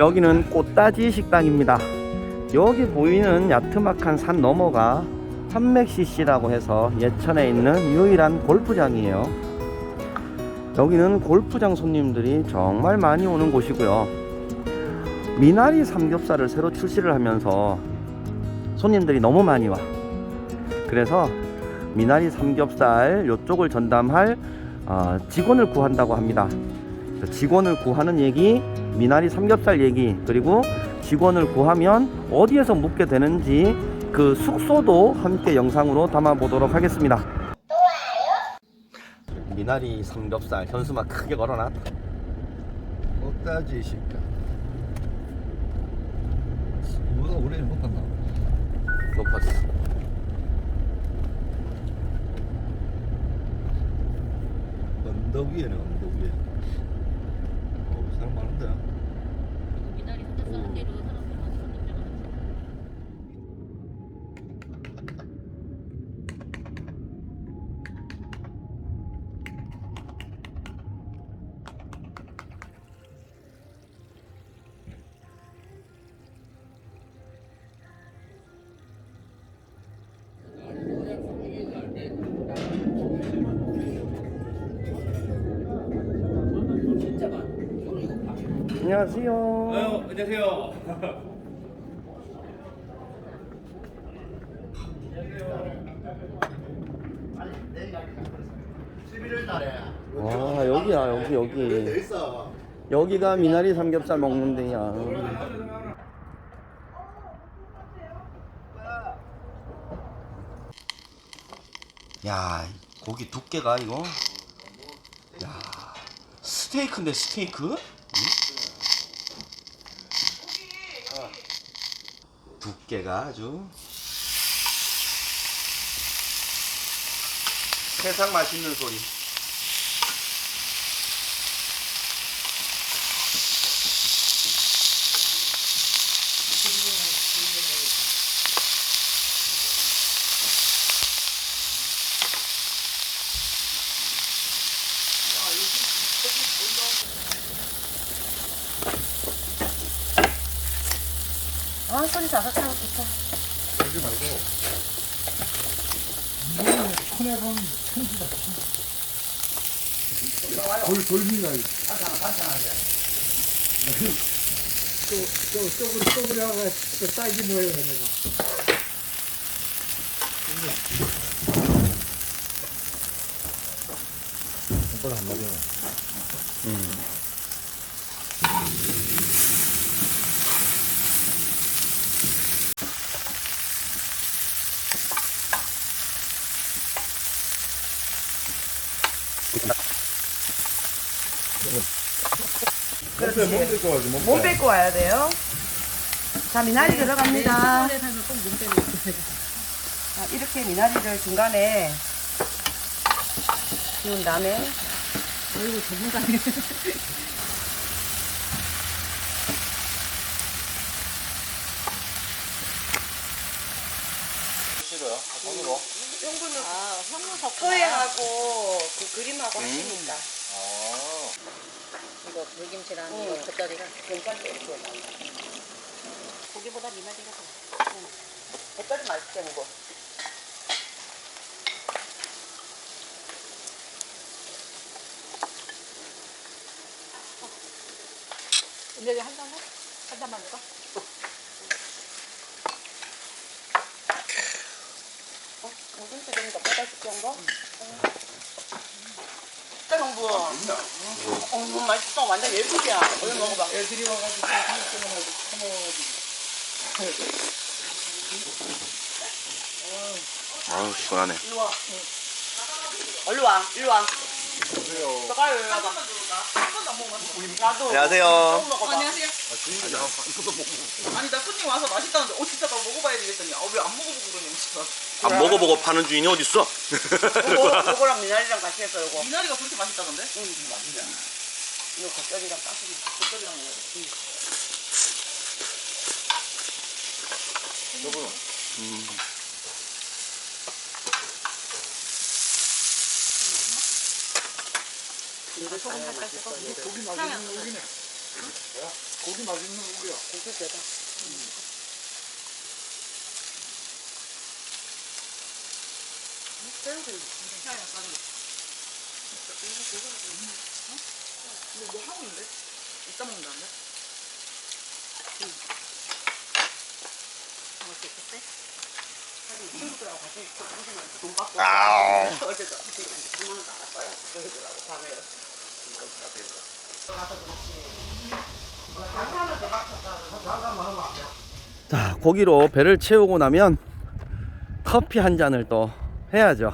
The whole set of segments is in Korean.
여기는 꽃다지 식당입니다. 여기 보이는 야트막한 산 너머가 산맥CC라고 해서 예천에 있는 유일한 골프장이에요. 여기는 골프장 손님들이 정말 많이 오는 곳이고요. 미나리 삼겹살을 새로 출시를 하면서 손님들이 너무 많이 와. 그래서 미나리 삼겹살 요쪽을 전담할 어, 직원을 구한다고 합니다. 직원을 구하는 얘기, 미나리 삼겹살 얘기, 그리고 직원을 구하면 어디에서 묵게 되는지 그 숙소도 함께 영상으로 담아 보도록 하겠습니다. 미나리 삼겹살 현수막 크게 걸어놨다. 꽃다지 식당. 뭐가 오래 못 봤나? 높았어. 언덕 위에네 안녕하세요. 어, 안녕하세요. 와 여기야 여기 여기. 여기가 미나리 삼겹살 먹는 데야. 야 고기 두께가 이거. 야 스테이크인데 스테이크? 응? 두께가 아주. 세상 맛있는 소리. 아, 소리 자석하고 좋다. 그러지 말고. 손에 가면 천지다 천지. 돌 돌미나. 또또 쪼그리 쪼그리 하고 또 딸기 모양 내가. 이걸 한 마리. 그렇지. 몸 뺏고 와지 몸. 몸 뺏고 와야 돼요. 자, 미나리 들어갑니다. 서울에 살면 꼭몸 빼는 거. 자, 이렇게 미나리를 중간에 비운 다음에 어이구, 전문가네. 싫어요? 손으로. 아, 현무 석 소행하고 그 그림하고 하시니까 아. 이거 불김치랑 응. 이거 겉절이랑 괜찮게 이렇게 해서. 고기보다 미나리가 더. 햇볕이 맛있게 먹어. 근데 여기 한잔 해? 한 잔만 먹어? 어? 무슨 수준이가 뻗어줄 정도? 진 짜 정부. 어, 너무 맛있어. 완전 예쁘게. 얼른 먹어봐. 애들이 와가지고 아우 시원하네. 일로 와. 얼른 와. 일로 와. 젓갈 일로 와봐. 나도. 안녕하세요. 처음 먹어봐. 안녕하세요. 아니 나 손님 와서 맛있다는데 어 진짜 나 먹어봐야 되겠더니 아왜 안 먹어보고 그러냐 진짜 안 먹어보고 파는 주인이 어딨어? 요거, 요거랑 미나리랑 같이 해서 요거. 미나리가 그렇게 맛있다던데? 이거 겉절이랑 따뜻이. 겉절이랑 먹어야 이거 소금 살짝 찍어. 고기 맛있는 고기네 고기 맛있는 고기야. 고기 대박. 밤에. 자, 고기로 배를 채우고 나면 커피 한 잔을 또 해야죠.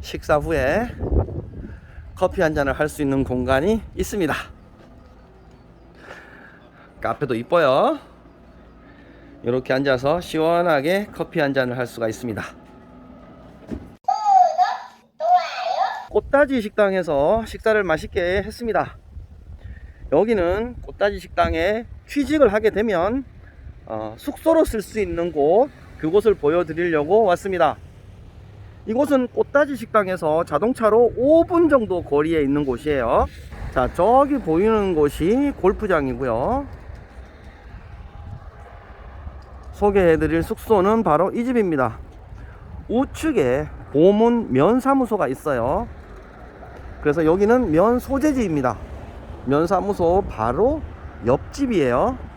식사 후에 커피 한 잔을 할 수 있는 공간이 있습니다. 카페도 이뻐요. 이렇게 앉아서 시원하게 커피 한 잔을 할 수가 있습니다. 꽃다지 식당에서 식사를 맛있게 했습니다. 여기는 꽃다지 식당에 취직을 하게 되면 어, 숙소로 쓸 수 있는 곳 그곳을 보여드리려고 왔습니다. 이곳은 꽃다지 식당에서 자동차로 5분 정도 거리에 있는 곳이에요. 자, 저기 보이는 곳이 골프장이고요. 소개해드릴 숙소는 바로 이 집입니다. 우측에 보문 면사무소가 있어요. 그래서 여기는 면 소재지입니다. 면사무소 바로 옆집이에요.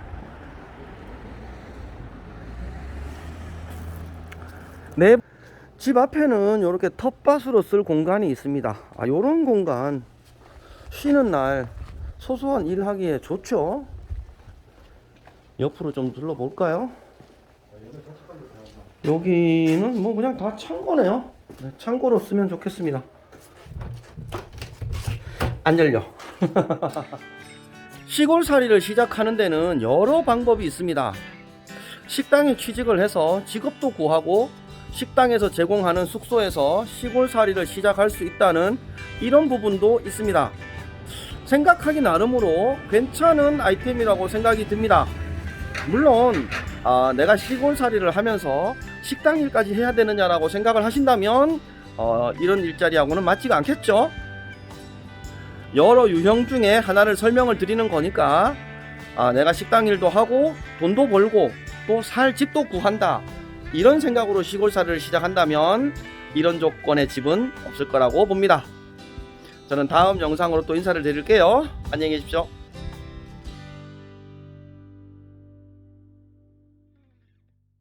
네, 집 앞에는 이렇게 텃밭으로 쓸 공간이 있습니다. 아, 요런 공간 쉬는 날 소소한 일 하기에 좋죠. 옆으로 좀 둘러볼까요? 여기는 뭐 그냥 다 창고네요. 네, 창고로 쓰면 좋겠습니다. 안 열려. 시골살이를 시작하는 데는 여러 방법이 있습니다. 식당에 취직을 해서 직업도 구하고 식당에서 제공하는 숙소에서 시골살이를 시작할 수 있다는 이런 부분도 있습니다. 생각하기 나름으로 괜찮은 아이템이라고 생각이 듭니다. 물론 아, 내가 시골살이를 하면서 식당 일까지 해야 되느냐라고 생각을 하신다면 어, 이런 일자리하고는 맞지가 않겠죠. 여러 유형 중에 하나를 설명을 드리는 거니까 아, 내가 식당 일도 하고 돈도 벌고 또 살 집도 구한다 이런 생각으로 시골살이를 시작한다면 이런 조건의 집은 없을 거라고 봅니다. 저는 다음 영상으로 또 인사를 드릴게요. 안녕히 계십시오.